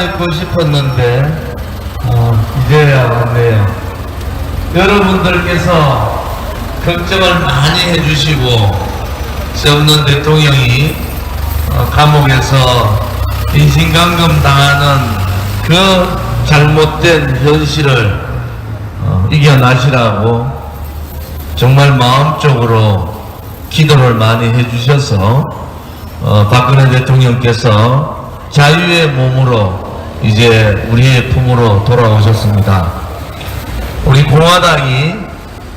찾아뵙고 싶었는데, 어, 이제야 왔네요. 여러분들께서 걱정을 많이 해주시고, 시 없는 대통령이 어, 감옥에서 인신감금 당하는 그 잘못된 현실을 어, 이겨나시라고 정말 마음적으로 기도를 많이 해주셔서 어, 박근혜 대통령께서 자유의 몸으로 이제 우리의 품으로 돌아오셨습니다. 우리 공화당이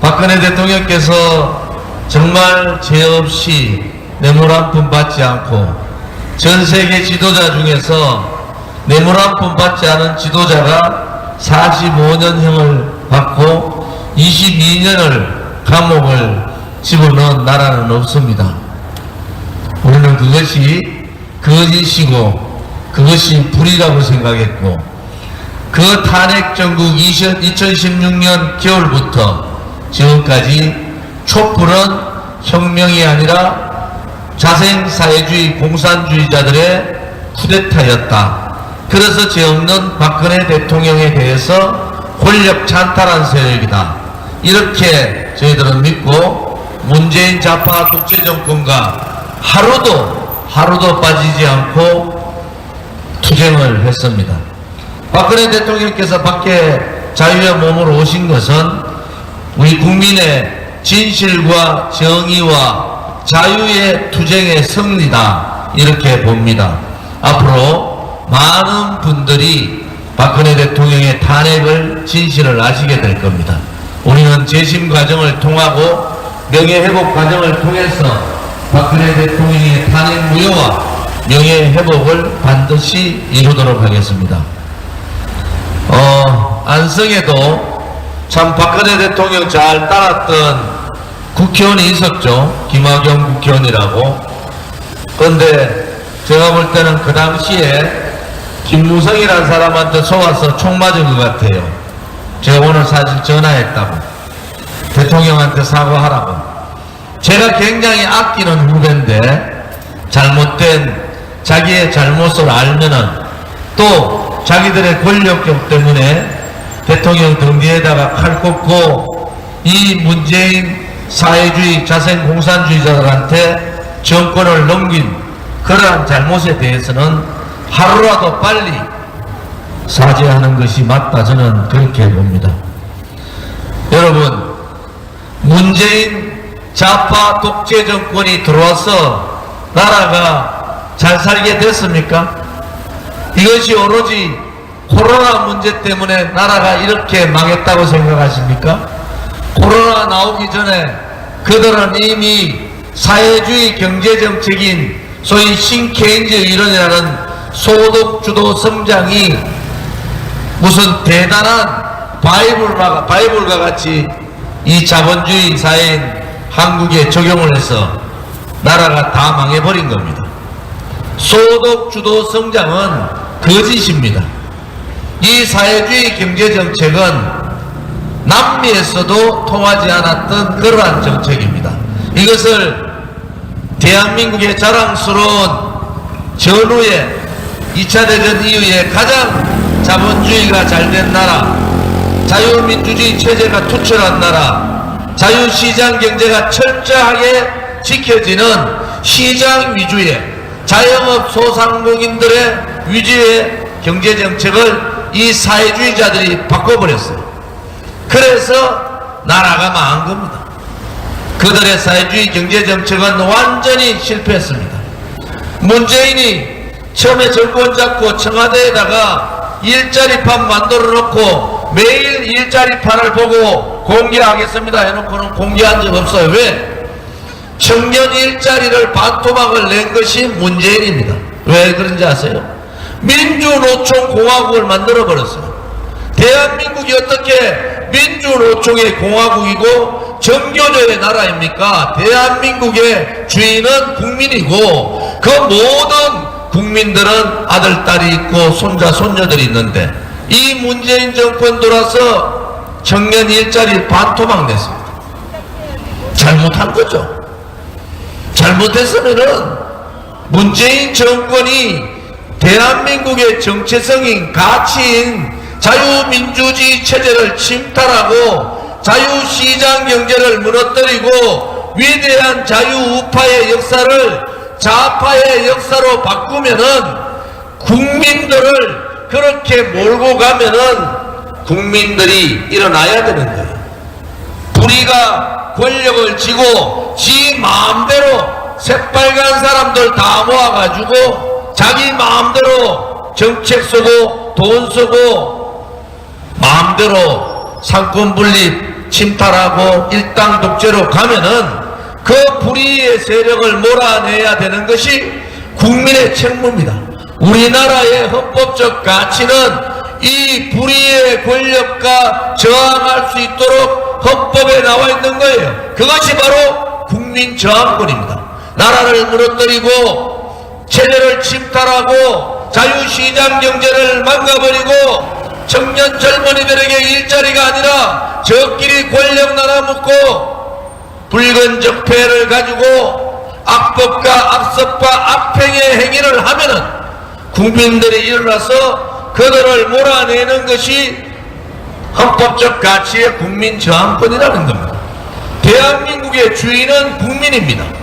박근혜 대통령께서 정말 죄 없이 뇌물 한 푼 받지 않고 전 세계 지도자 중에서 뇌물 한 푼 받지 않은 지도자가 45년형을 받고 22년을 감옥을 집어넣은 나라는 없습니다. 우리는 그것이 거짓이고 그것이 불이라고 생각했고 그 탄핵 전국 2016년 겨울부터 지금까지 촛불은 혁명이 아니라 자생 사회주의 공산주의자들의 쿠데타였다. 그래서 죄 없는 박근혜 대통령에 대해서 권력 찬탈한 세력이다. 이렇게 저희들은 믿고 문재인 좌파 독재 정권과 하루도 하루도 빠지지 않고 투쟁을 했습니다. 박근혜 대통령께서 밖에 자유의 몸으로 오신 것은 우리 국민의 진실과 정의와 자유의 투쟁의 승리다 이렇게 봅니다. 앞으로 많은 분들이 박근혜 대통령의 탄핵을 진실을 아시게 될 겁니다. 우리는 재심 과정을 통하고 명예 회복 과정을 통해서 박근혜 대통령의 탄핵 무효와 명예 회복을 반드시 이루도록 하겠습니다. 어, 안성에도 참 박근혜 대통령 잘 따랐던 국회의원이 있었죠. 김학영 국회의원이라고. 그런데 제가 볼 때는 그 당시에 김무성이라는 사람한테 속아서 총 맞은 것 같아요. 제가 오늘 사실 전화했다고. 대통령한테 사과하라고. 제가 굉장히 아끼는 후배인데 잘못된 자기의 잘못을 알면은 또 자기들의 권력욕 때문에 대통령 등 뒤에다가 칼 꽂고 이 문재인 사회주의 자생 공산주의자들한테 정권을 넘긴 그러한 잘못에 대해서는 하루라도 빨리 사죄하는 것이 맞다 저는 그렇게 봅니다. 여러분 문재인 좌파 독재 정권이 들어와서 나라가 잘 살게 됐습니까? 이것이 오로지 코로나 문제 때문에 나라가 이렇게 망했다고 생각하십니까? 코로나 나오기 전에 그들은 이미 사회주의 경제정책인 소위 신케인즈 이론이라는 소득 주도 성장이 무슨 대단한 바이블과, 바이블과 같이 이 자본주의 사회인 한국에 적용을 해서 나라가 다 망해버린 겁니다. 소득 주도 성장은 거짓입니다. 이 사회주의 경제 정책은 남미에서도 통하지 않았던 그러한 정책입니다. 이것을 대한민국의 자랑스러운 전후에 2차 대전 이후에 가장 자본주의가 잘 된 나라, 자유민주주의 체제가 투철한 나라, 자유시장 경제가 철저하게 지켜지는 시장 위주의 자영업 소상공인들의 위주의 경제 정책을 이 사회주의자들이 바꿔버렸어요. 그래서 나라가 망한 겁니다. 그들의 사회주의 경제 정책은 완전히 실패했습니다. 문재인이 처음에 정권 잡고 청와대에다가 일자리판 만들어 놓고 매일 일자리판을 보고 공개하겠습니다 해놓고는 공개한 적 없어요. 왜? 청년 일자리를 반토막을 낸 것이 문재인입니다. 왜 그런지 아세요? 민주노총 공화국을 만들어 버렸어요. 대한민국이 어떻게 민주노총의 공화국이고 정교조의 나라입니까? 대한민국의 주인은 국민이고 그 모든 국민들은 아들, 딸이 있고 손자, 손녀들이 있는데 이 문재인 정권 들어서 청년 일자리 반토막 냈습니다. 잘못한 거죠. 잘못했으면은 문재인 정권이 대한민국의 정체성인 가치인 자유민주주의 체제를 침탈하고 자유시장 경제를 무너뜨리고 위대한 자유우파의 역사를 좌파의 역사로 바꾸면은 국민들을 그렇게 몰고 가면은 국민들이 일어나야 되는 거예요. 우리가 권력을 쥐고 지 마음대로 새빨간 사람들 다 모아가지고 자기 마음대로 정책 쓰고 돈 쓰고 마음대로 상권 분립 침탈하고 일당 독재로 가면은 그 불의의 세력을 몰아내야 되는 것이 국민의 책무입니다. 우리나라의 헌법적 가치는 이 불의의 권력과 저항할 수 있도록 헌법에 나와 있는 거예요. 그것이 바로 국민 저항권입니다. 나라를 무너뜨리고 체제를 침탈하고 자유시장 경제를 망가버리고 청년 젊은이들에게 일자리가 아니라 저끼리 권력 나눠 먹고 붉은 적폐를 가지고 악법과 악섭과 악행의 행위를 하면은 국민들이 일어나서 그들을 몰아내는 것이 헌법적 가치의 국민 저항권이라는 겁니다. 대한민국의 주인은 국민입니다.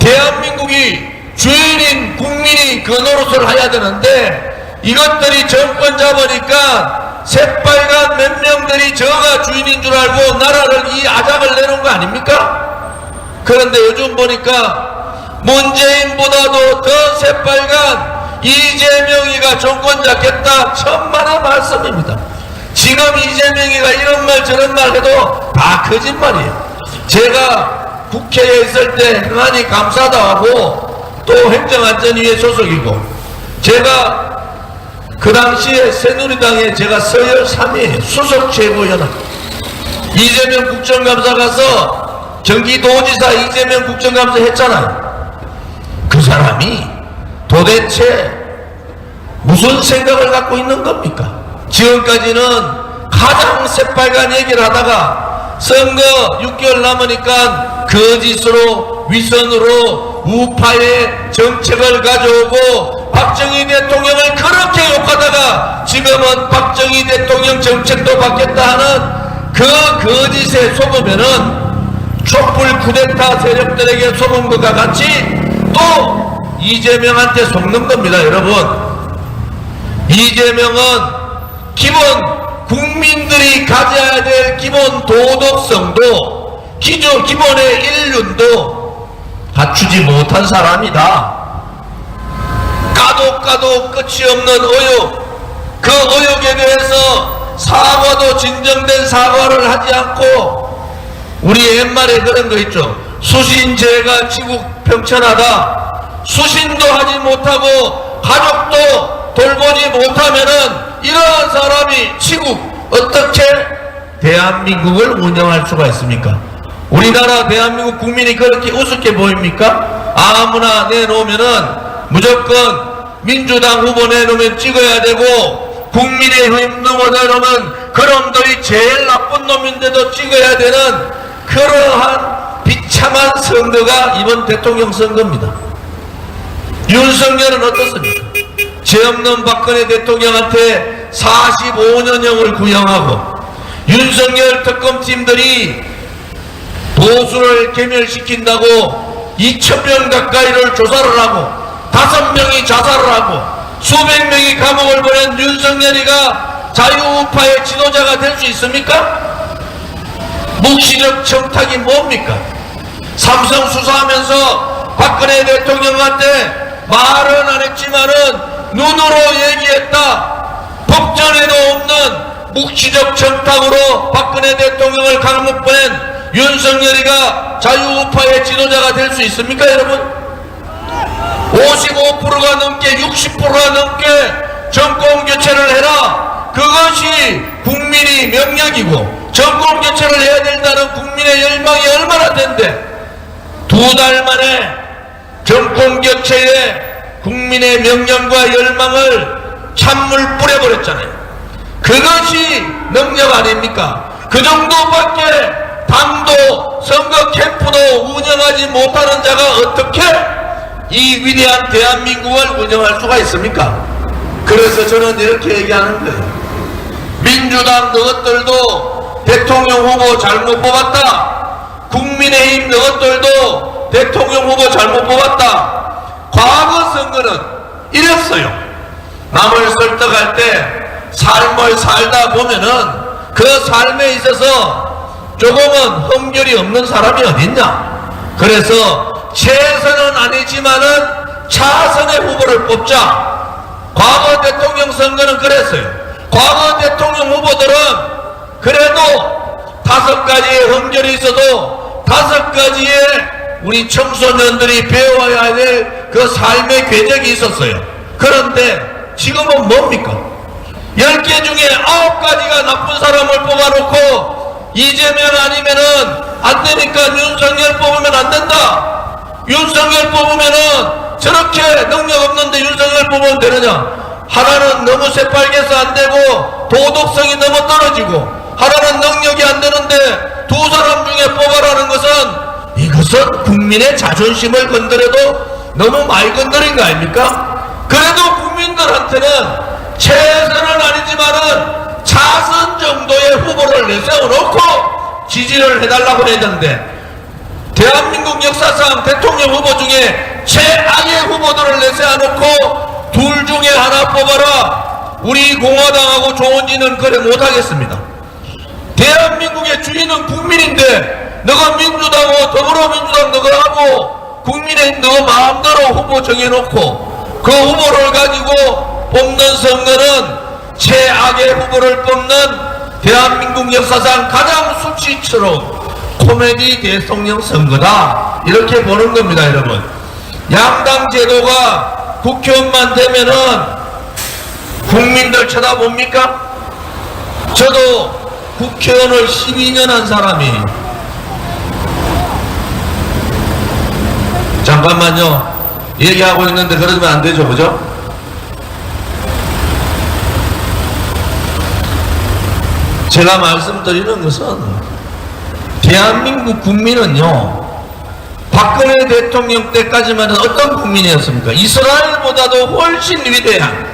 대한민국이 주인인 국민이 그 노릇을 해야 되는데 이것들이 정권 잡으니까 새빨간 몇 명들이 저가 주인인 줄 알고 나라를 이 아작을 내놓은 거 아닙니까? 그런데 요즘 보니까 문재인보다도 더 새빨간 이재명이가 정권 잡겠다 천만의 말씀입니다. 지금 이재명이가 이런 말 저런 말 해도 다 거짓말이에요. 제가 국회에 있을 때 흥한히 감사도 하고 또 행정안전위에 소속이고 제가 그 당시에 새누리당에 제가 서열 3위에요. 수석 최고위원. 이재명 국정감사 가서 경기도지사 이재명 국정감사 했잖아요. 그 사람이 도대체 무슨 생각을 갖고 있는 겁니까? 지금까지는 가장 새빨간 얘기를 하다가 선거 6개월 남으니까 거짓으로 위선으로 우파의 정책을 가져오고 박정희 대통령을 그렇게 욕하다가 지금은 박정희 대통령 정책도 받겠다 하는 그 거짓에 속으면은 촛불 쿠데타 세력들에게 속은 것과 같이 또 이재명한테 속는 겁니다 여러분. 이재명은 기본 국민들이 가져야 될 기본 도덕성도 기존 기본의 인륜도 갖추지 못한 사람이다. 까도 까도 끝이 없는 의혹, 그 의혹에 대해서 사과도 진정된 사과를 하지 않고 우리 옛말에 그런 거 있죠. 수신제가 지국 평천하다. 수신도 하지 못하고 가족도 돌보지 못하면은 이러한 사람이 치국 어떻게 대한민국을 운영할 수가 있습니까? 우리나라 대한민국 국민이 그렇게 우습게 보입니까? 아무나 내놓으면은 무조건 민주당 후보 내놓으면 찍어야 되고 국민의힘 후보 내놓으면 그놈들이 제일 나쁜 놈인데도 찍어야 되는 그러한 비참한 선거가 이번 대통령 선거입니다. 윤석열은 어떻습니까? 죄 없는 박근혜 대통령한테 45년형을 구형하고 윤석열 특검팀들이 보수를 개멸시킨다고 2천명 가까이를 조사를 하고 다섯 명이 자살을 하고 수백 명이 감옥을 보낸 윤석열이가 자유우파의 지도자가 될 수 있습니까? 묵시적 청탁이 뭡니까? 삼성 수사하면서 박근혜 대통령한테 말은 안 했지만은 눈으로 얘기했다. 법전에도 없는 묵시적 청탁으로 박근혜 대통령을 감옥 보낸 윤석열이가 자유우파의 지도자가 될 수 있습니까, 여러분? 55%가 넘게 60%가 넘게 정권 교체를 해라. 그것이 국민이 명령이고 정권 교체를 해야 된다는 국민의 열망이 얼마나 된데 두 달 만에 정권 교체에 국민의 명령과 열망을 찬물 뿌려버렸잖아요. 그것이 능력 아닙니까? 그 정도밖에 당도 선거 캠프도 운영하지 못하는 자가 어떻게 이 위대한 대한민국을 운영할 수가 있습니까? 그래서 저는 이렇게 얘기하는 거예요. 민주당 너것들도 대통령 후보 잘못 뽑았다. 국민의힘 너것들도 대통령 후보 잘못 뽑았다. 과거 선거는 이랬어요. 남을 설득할 때 삶을 살다 보면은 그 삶에 있어서 조금은 흠결이 없는 사람이 어딨냐. 그래서 최선은 아니지만은 차선의 후보를 뽑자. 과거 대통령 선거는 그랬어요. 과거 대통령 후보들은 그래도 다섯 가지의 흠결이 있어도 다섯 가지의 우리 청소년들이 배워야 될 그 삶의 궤적이 있었어요. 그런데 지금은 뭡니까? 열개 중에 아홉 가지가 나쁜 사람을 뽑아놓고 이재명 아니면은 안 되니까 윤석열 뽑으면 안 된다. 윤석열 뽑으면은 저렇게 능력 없는데 윤석열 뽑으면 되느냐? 하나는 너무 새빨개서 안 되고 도덕성이 너무 떨어지고 하나는 능력이 안 되는데 두 사람 중에 뽑아라는 것은 이것은 국민의 자존심을 건드려도 너무 많이 건드린 거 아닙니까? 그래도 국민들한테는 최선은 아니지만은 차선 정도의 후보를 내세워놓고 지지를 해달라고 했는데 대한민국 역사상 대통령 후보 중에 최악의 후보들을 내세워놓고 둘 중에 하나 뽑아라 우리 공화당하고 조원진은 그래 못하겠습니다 대한민국의 주인은 국민인데 너가 민주당하고 더불어민주당 너가 하고 국민의힘 너 마음대로 후보 정해놓고 그 후보를 가지고 뽑는 선거는 최악의 후보를 뽑는 대한민국 역사상 가장 수치스러운 코미디 대통령 선거다 이렇게 보는 겁니다 여러분 양당 제도가 국회의원만 되면은 국민들 쳐다봅니까? 저도 국회의원을 12년 한 사람이 잠깐만요 얘기하고 있는데 그러면 안 되죠 그죠? 제가 말씀드리는 것은 대한민국 국민은요 박근혜 대통령 때까지만 어떤 국민이었습니까? 이스라엘보다도 훨씬 위대한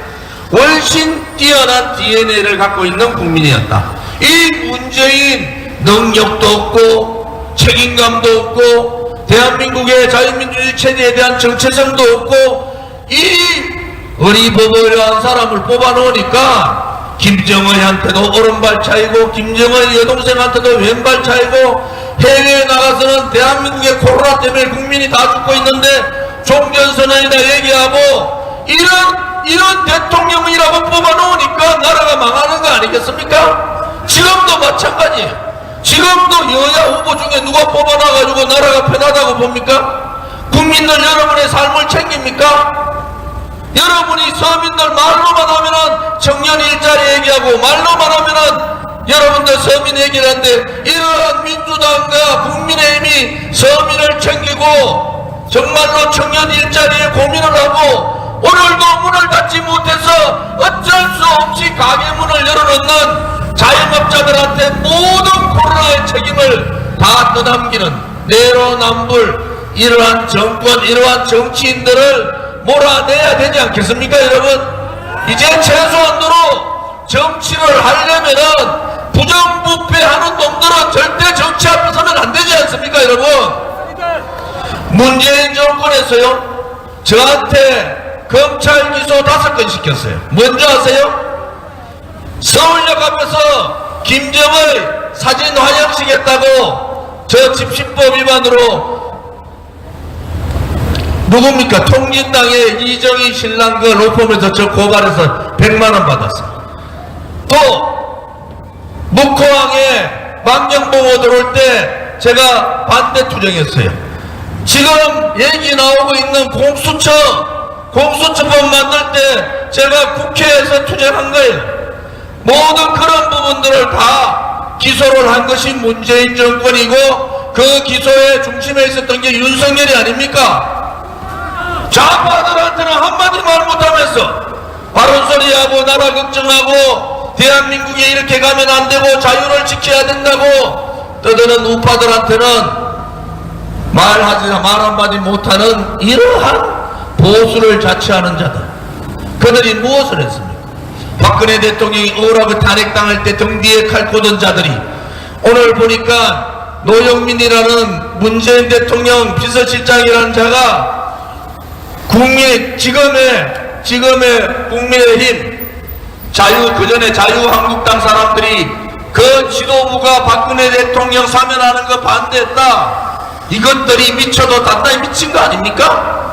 훨씬 뛰어난 DNA를 갖고 있는 국민이었다. 이 문재인 능력도 없고 책임감도 없고 대한민국의 자유민주주의 체제에 대한 정체성도 없고 이 어리버버려한 사람을 뽑아놓으니까 김정은한테도 오른발 차이고 김정은 여동생한테도 왼발 차이고 해외에 나가서는 대한민국의 코로나 때문에 국민이 다 죽고 있는데 종전선언이나 얘기하고 이런 이런 대통령이라고 뽑아놓으니까 나라가 망하는 거 아니겠습니까? 지금도 마찬가지예요. 지금도 여야 후보 중에 누가 뽑아놔가지고 나라가 편하다고 봅니까? 국민들 여러분의 삶을 챙깁니까? 여러분이 서민들 말로만 하면은 청년 일자리 얘기하고 말로만 하면은 여러분들 서민 얘기를 하는데 이러한 민주당과 국민의힘이 서민을 챙기고 정말로 청년 일자리에 고민을 하고 오늘도 문을 닫지 못해서 어쩔 수 없이 가게 문을 열어놓는 자영업자들한테 모든 코로나의 책임을 다 떠넘기는 내로남불 이러한 정권 이러한 정치인들을 몰아내야 되지 않겠습니까 여러분? 이제 최소한도로 정치를 하려면은 부정부패하는 놈들은 절대 정치 앞에 서면 안 되지 않습니까 여러분? 문재인 정권에서요 저한테 검찰 기소 다섯 건 시켰어요 뭔지 아세요? 서울역 앞에서 김정의 사진 화장시겠다고 저 집신법 위반으로 누굽니까? 통진당의 이정희 신랑 그 로펌에서 저 고발해서 100만원 받았어. 또, 묵호항에 망령보고 들어올 때 제가 반대 투쟁했어요. 지금 얘기 나오고 있는 공수처, 공수처법 만들 때 제가 국회에서 투쟁한 거예요. 모든 그런 부분들을 다 기소를 한 것이 문재인 정권이고 그 기소의 중심에 있었던 게 윤석열이 아닙니까? 좌파들한테는 한마디 말 못하면서 바른 소리하고 나라 걱정하고 대한민국에 이렇게 가면 안 되고 자유를 지켜야 된다고 떠드는 우파들한테는 말하지 말 한마디 못하는 이러한 보수를 자처하는 자들 그들이 무엇을 했습니까? 박근혜 대통령이 억울하고 탄핵당할 때 등 뒤에 칼 꽂은 자들이 오늘 보니까 노영민이라는 문재인 대통령 비서실장이라는 자가 국민 지금의 지금의 국민의힘 자유 그전에 자유한국당 사람들이 그 지도부가 박근혜 대통령 사면하는 거 반대했다. 이것들이 미쳐도 단단히 미친 거 아닙니까?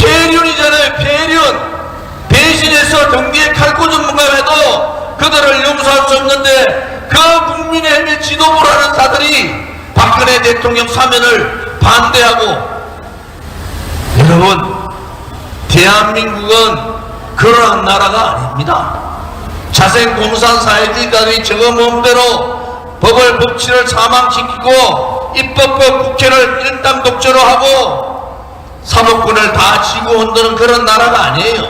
폐륜이잖아요, 폐륜. 배신해서 등뒤에 칼 꽂은 문감해도 그들을 용서할 수 없는데 그 국민의 힘의 지도부라는 자들이 박근혜 대통령 사면을 반대하고 여러분 대한민국은 그러한 나라가 아닙니다. 자생 공산 사회주의자들이 저거 몸대로 법을 법치를 사망시키고 입법부 국회를 일당 독재로 하고 사법권을 다 쥐고 흔드는 그런 나라가 아니에요.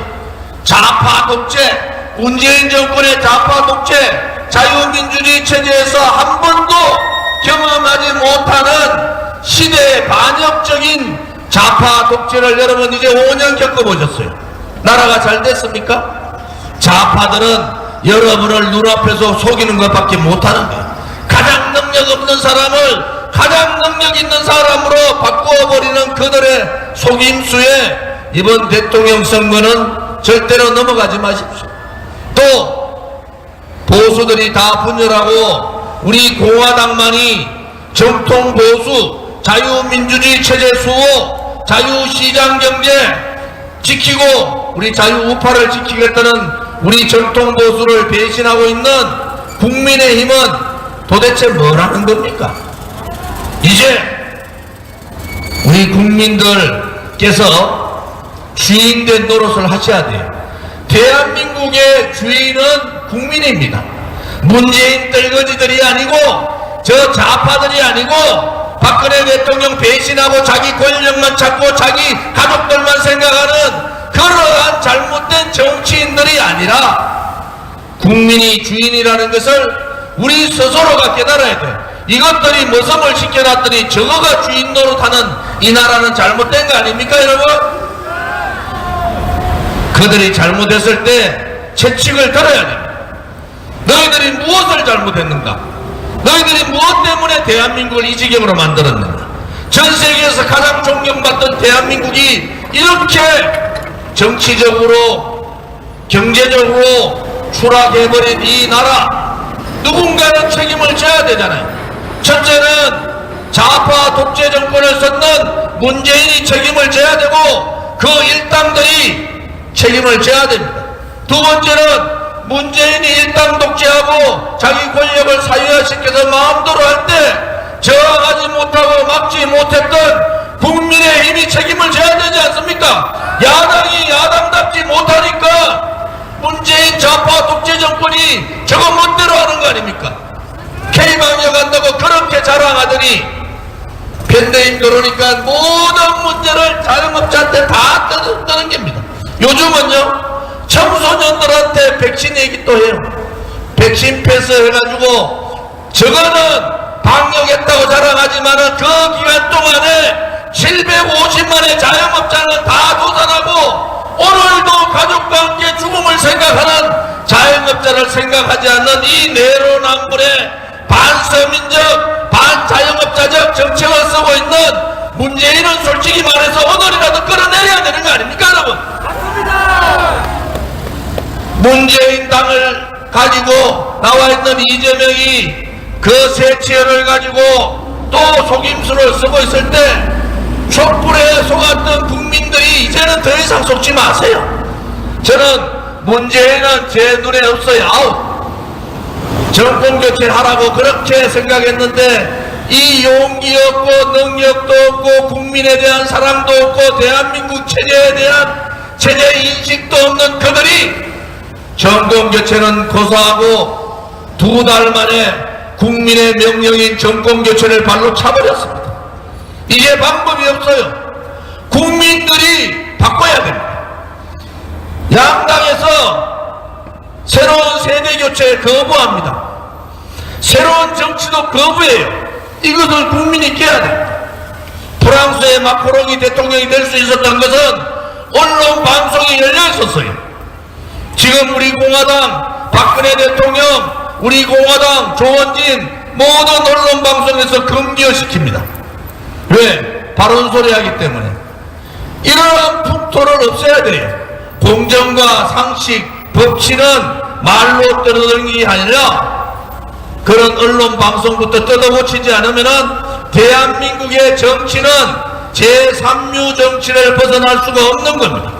좌파 독재, 문재인 정권의 좌파 독재, 자유민주주의 체제에서 한 번도 경험하지 못하는 시대의 반역적인 좌파 독재를 여러분 이제 5년 겪어보셨어요. 나라가 잘 됐습니까? 좌파들은 여러분을 눈앞에서 속이는 것밖에 못하는 거예요. 가장 능력 없는 사람을 가장 능력 있는 사람으로 바꾸어버리는 그들의 속임수에 이번 대통령 선거는 절대로 넘어가지 마십시오. 또 보수들이 다 분열하고 우리 공화당만이 정통 보수 자유민주주의 체제 수호 자유시장 경제 지키고 우리 자유우파를 지키겠다는 우리 정통 보수를 배신하고 있는 국민의힘은 도대체 뭘 하는 겁니까? 이제 우리 국민들께서 주인된 노릇을 하셔야 돼요. 대한민국의 주인은 국민입니다. 문재인 떨거지들이 아니고 저 좌파들이 아니고 박근혜 대통령 배신하고 자기 권력만 찾고 자기 가족들만 생각하는 그러한 잘못된 정치인들이 아니라 국민이 주인이라는 것을 우리 스스로가 깨달아야 돼. 이것들이 머슴을 시켜놨더니 저거가 주인 노릇하는 이 나라는 잘못된 거 아닙니까 여러분? 그들이 잘못했을 때 채찍을 들어야 돼. 너희들이 무엇을 잘못했는가? 너희들이 무엇 때문에 대한민국을 이 지경으로 만들었는가? 전 세계에서 가장 존경받던 대한민국이 이렇게 정치적으로 경제적으로 추락해버린 이 나라 누군가는 책임을 져야 되잖아요. 첫째는 좌파 독재 정권을 썼는 문재인이 책임을 져야 되고 그 일당들이 책임을 져야 됩니다. 두 번째는 문재인이 일당 독재하고 자기 권력을 사유화시켜서 마음대로 할 때 저항하지 못하고 막지 못했던 국민의 힘이 책임을 져야 되지 않습니까? 야당이 야당답지 못하니까 문재인 좌파 독재 정권이 저거 멋대로 하는 거 아닙니까? K방역 한다고 그렇게 자랑하더니 현대인 들어오니까 모든 문제를 자영업자한테 다 떠- 떠넘깁니다. 요즘은요 청소년들한테 백신 얘기 또 해요. 백신 패스 해가지고 저거는 방역했다고 자랑하지만은 그 기간 동안에 750만의 자영업자는 다 도산하고 오늘도 가족과 함께 죽음을 생각하는 자영업자를 생각하지 않는 이 내로남불의 반서민적 반자영업자적 정책을 쓰고 있는 문재인은 솔직히 말해서 오늘이라도 끌어내려야 되는 거 아닙니까 여러분 문재인 당을 가지고 나와 있는 이재명이 그 세치열을 가지고 또 속임수를 쓰고 있을 때 촛불에 속았던 국민들이 이제는 더 이상 속지 마세요. 저는 문재인은 제 눈에 없어요. 아웃. 정권 교체를 하라고 그렇게 생각했는데 이 용기 없고 능력도 없고 국민에 대한 사랑도 없고 대한민국 체제에 대한 체제 인식도 없는 그들이 정권 교체는 고사하고 두 달 만에 국민의 명령인 정권 교체를 발로 차버렸습니다. 이제 방법이 없어요. 국민들이 바꿔야 됩니다. 양당에서 새로운 세대 교체 거부합니다. 새로운 정치도 거부해요. 이것을 국민이 깨야 돼. 프랑스의 마크롱이 대통령이 될 수 있었던 것은 언론 방송이 열려 있었어요. 지금 우리 공화당 박근혜 대통령, 우리 공화당 조원진 모든 언론 방송에서 금기어시킵니다. 왜? 바른 소리 하기 때문에. 이러한 풍토를 없애야 돼요. 공정과 상식, 법치는 말로 게 아니라 그런 언론 방송부터 뜯어고치지 않으면은 대한민국의 정치는 제3류 정치를 벗어날 수가 없는 겁니다.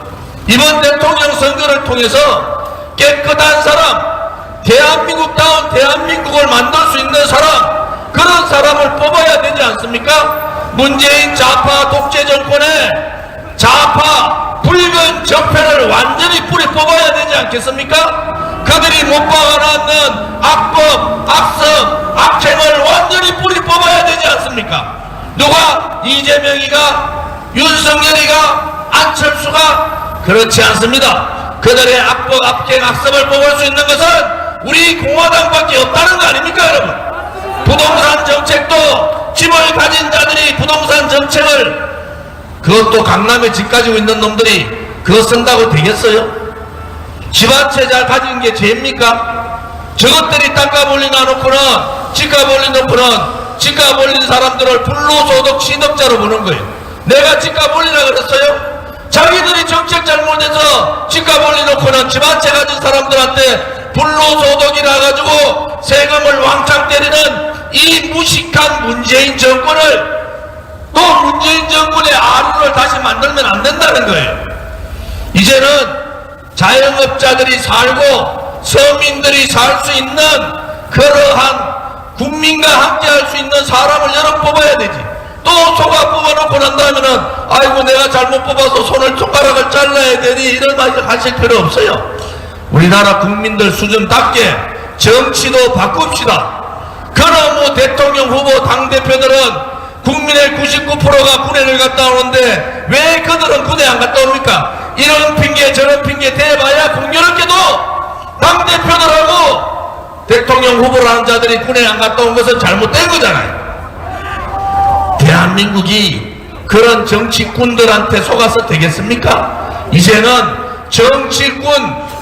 이번 대통령 선거를 통해서 깨끗한 사람, 대한민국다운 대한민국을 만들 수 있는 사람, 그런 사람을 뽑아야 되지 않습니까? 문재인 좌파 독재 정권의 좌파 붉은 적폐를 완전히 뿌리 뽑아야 되지 않겠습니까? 그들이 못 박아놨는 악법, 악성, 악행을 완전히 뿌리 뽑아야 되지 않습니까? 누가 이재명이가 윤석열이가 안철수가 그렇지 않습니다. 그들의 악법, 악행, 악습을 뽑을 수 있는 것은 우리 공화당밖에 없다는 거 아닙니까 여러분? 부동산 정책도 집을 가진 자들이 부동산 정책을 그것도 강남에 집 가지고 있는 놈들이 그거 쓴다고 되겠어요? 채잘 가진 게 죄입니까? 저것들이 땅값 올려놔놓고는 집값 올려놓고는 집값 올린 사람들을 불로소득 신업자로 보는 거예요. 내가 집값 올리라 그랬어요? 자기들이 정책 잘못해서 집값 올려놓고는 집한채 가진 사람들한테 불로소득이라 가지고 세금을 왕창 때리는 이 무식한 문재인 정권을 또 문재인 정권의 아루를 다시 만들면 안 된다는 거예요. 이제는 자영업자들이 살고 서민들이 살 수 있는 그러한 국민과 함께 할 수 있는 사람을 여러 뽑아야 되지. 또 소가 뽑아놓고 난 다음에는 아이고 내가 잘못 뽑아서 손을 손가락을 잘라야 되니 이런 말 하실 필요 없어요. 우리나라 국민들 수준답게 정치도 바꿉시다. 그러므 대통령 후보 당대표들은 국민의 99%가 군에를 갔다 오는데 왜 그들은 군에 안 갔다 옵니까? 이런 핑계 저런 핑계 대봐야 공교롭게도 당 대표들하고 대통령 후보라는 자들이 군에 안 갔다 온 것은 잘못된 거잖아요. 대한민국이 그런 정치꾼들한테 속아서 되겠습니까? 이제는 정치꾼,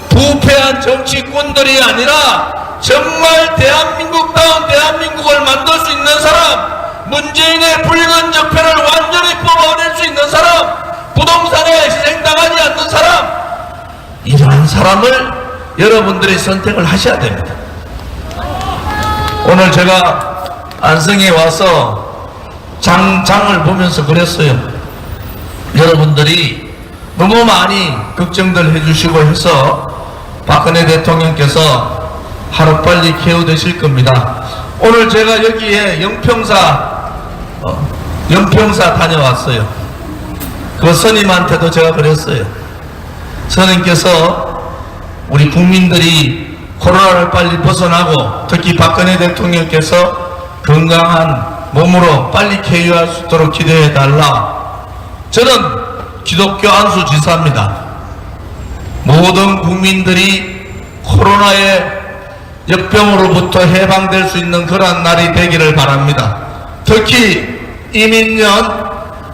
부패한 정치꾼들이 아니라 정말 대한민국다운 대한민국을 만들 수 있는 사람, 문재인의 붉은 적폐를 완전히 뽑아낼 수 있는 사람, 부동산에 희생당하지 않는 사람, 이러한 사람을 여러분들이 선택을 하셔야 됩니다. 오늘 제가 안성에 와서 장, 장을 보면서 그랬어요. 여러분들이 너무 많이 걱정들 해주시고 해서 박근혜 대통령께서 하루빨리 개우되실 겁니다. 오늘 제가 여기에 영평사, 어, 영평사 다녀왔어요. 그 스님한테도 제가 그랬어요. 스님께서 우리 국민들이 코로나를 빨리 벗어나고 특히 박근혜 대통령께서 건강한 몸으로 빨리 쾌유할 수 있도록 기도해 달라. 저는 기독교 안수 지사입니다. 모든 국민들이 코로나의 역병으로부터 해방될 수 있는 그러한 날이 되기를 바랍니다. 특히 이민년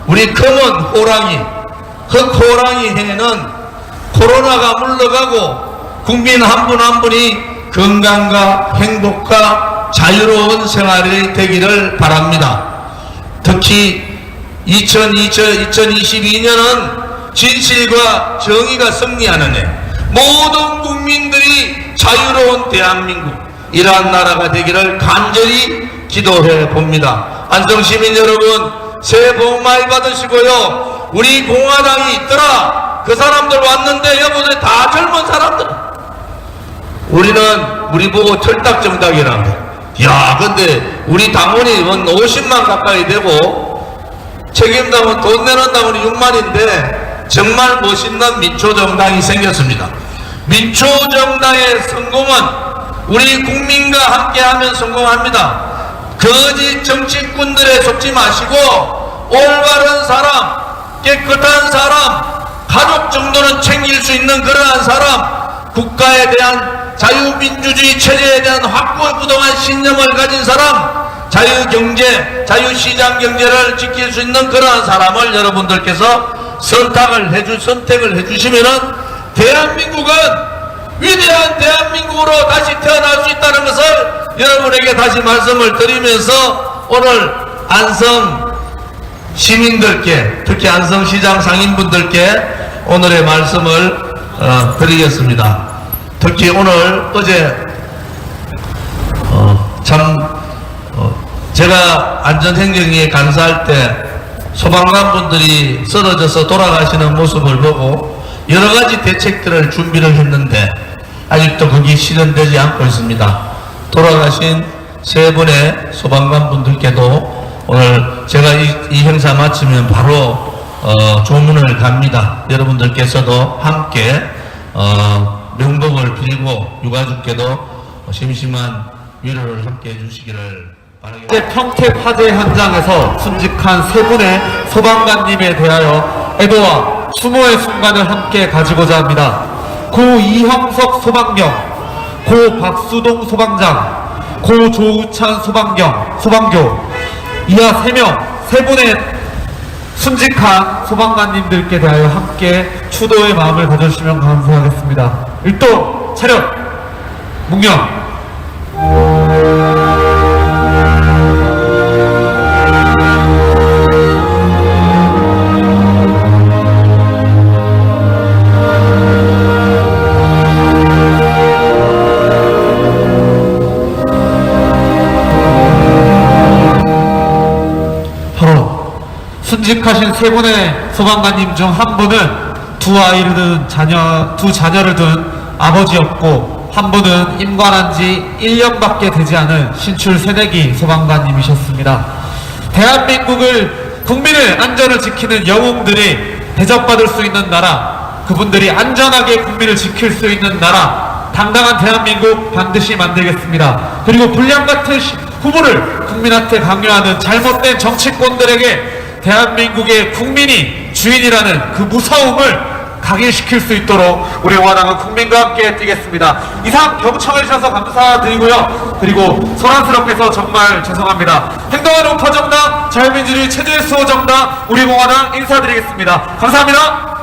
우리 검은 호랑이 흑호랑이 해는 코로나가 물러가고 국민 한 분한 분이 건강과 행복과 자유로운 생활이 되기를 바랍니다. 특히 2020, 2022년은 진실과 정의가 승리하는 해. 모든 국민들이 자유로운 대한민국, 이러한 나라가 되기를 간절히 기도해 봅니다. 안성시민 여러분, 새해 복 많이 받으시고요. 우리 공화당이 있더라. 그 사람들 왔는데 여러분들 다 젊은 사람들. 우리는 우리 보고 철딱정tak이라고. 야, 근데 우리 당원이 원 50만 가까이 되고 책임당원 돈 내는 당원이 6만인데 정말 멋있는 민초정당이 생겼습니다. 민초정당의 성공은 우리 국민과 함께하면 성공합니다. 거짓 정치꾼들에 속지 마시고 올바른 사람, 깨끗한 사람, 가족 정도는 챙길 수 있는 그러한 사람, 국가에 대한 자유민주주의 체제에 대한 확고부동한 신념을 가진 사람, 자유경제, 자유시장 경제를 지킬 수 있는 그러한 사람을 여러분들께서 선택을 해주, 선택을 해주시면은 대한민국은 위대한 대한민국으로 다시 태어날 수 있다는 것을 여러분에게 다시 말씀을 드리면서 오늘 안성 시민들께 특히 안성시장 상인분들께 오늘의 말씀을 어, 드리겠습니다. 특히 오늘 어제 어, 참 어, 제가 안전행정위에 간사할 때 소방관 분들이 쓰러져서 돌아가시는 모습을 보고 여러 가지 대책들을 준비를 했는데 아직도 그게 실현되지 않고 있습니다. 돌아가신 세 분의 소방관 분들께도 오늘 제가 이, 이 행사 마치면 바로 어, 조문을 갑니다. 여러분들께서도 함께 어, 명복을 빌고 유가족께도 심심한 위로를 함께 해주시기를 바라겠습니다. 평택 화재 현장에서 순직한 세 분의 소방관님에 대하여 애도와 추모의 순간을 함께 가지고자 합니다. 고 이형석 소방경, 고 박수동 소방장, 고 조우찬 소방경, 소방교 이하 세 명, 세 분의 순직한 소방관님들께 대하여 함께 추도의 마음을 가져주시면 감사하겠습니다. 일도 차렷, 묵념. 순직하신 세 분의 소방관님 중 한 분은 두 아이를 둔 자녀 두 자녀를 둔 아버지였고 한 분은 임관한 지 1년밖에 되지 않은 신출 새내기 소방관님이셨습니다. 대한민국을 국민의 안전을 지키는 영웅들이 대접받을 수 있는 나라, 그분들이 안전하게 국민을 지킬 수 있는 나라, 당당한 대한민국 반드시 만들겠습니다. 그리고 불량 같은 시- 후보를 국민한테 강요하는 잘못된 정치권들에게 대한민국의 국민이 주인이라는 그 무서움을 각인시킬 수 있도록 우리 원하는 국민과 함께 뛰겠습니다. 이상 경청해 주셔서 감사드리고요. 그리고 소란스럽게 서 정말 죄송합니다. 행동하는 우파 정당, 자유민주주의 체제 수호 정당, 우리 공화당 인사드리겠습니다. 감사합니다.